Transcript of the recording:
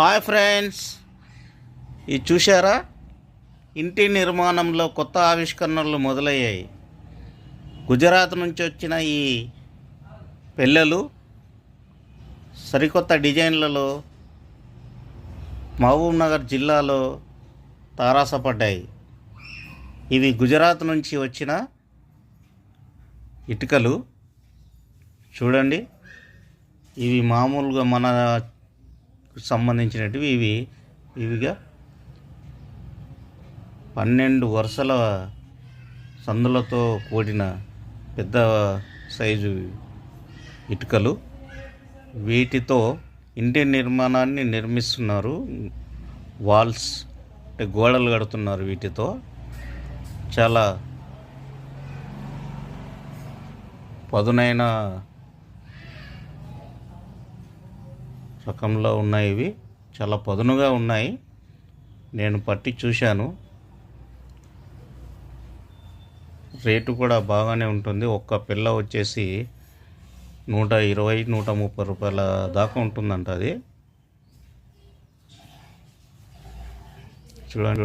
Hi friends. ఇది చూశారా? ఇంటి నిర్మాణంలో కొత్త ఆవిష్కరణలు మొదలయ్యాయి. గుజరాత్ నుంచి వచ్చిన ఈ పిల్లలు సరికొత్త డిజైన్లలో మహబూబ్ నగర్ జిల్లాలో తారాసపడ్డాయి. ఇవి గుజరాత్ నుంచి వచ్చిన ఇటుకలు. చూడండి. ఇవి మామూలుగా మన సంబంధించినటివి ఇవి. ఇవిగా పన్నెండు వరుసల సందులతో కూడిన పెద్ద సైజు ఇటుకలు. వీటితో ఇంటి నిర్మాణాన్ని నిర్మిస్తున్నారు. వాల్స్ అంటే గోడలు కడుతున్నారు వీటితో. చాలా పదునైన రకంలో ఉన్నాయి ఇవి. చాలా పదునుగా ఉన్నాయి. నేను పట్టి చూశాను. రేటు కూడా బాగానే ఉంటుంది. ఒక్క పిల్ల వచ్చేసి నూట ఇరవై నూట ముప్పై రూపాయల దాకా ఉంటుందంట అది. చూడండి.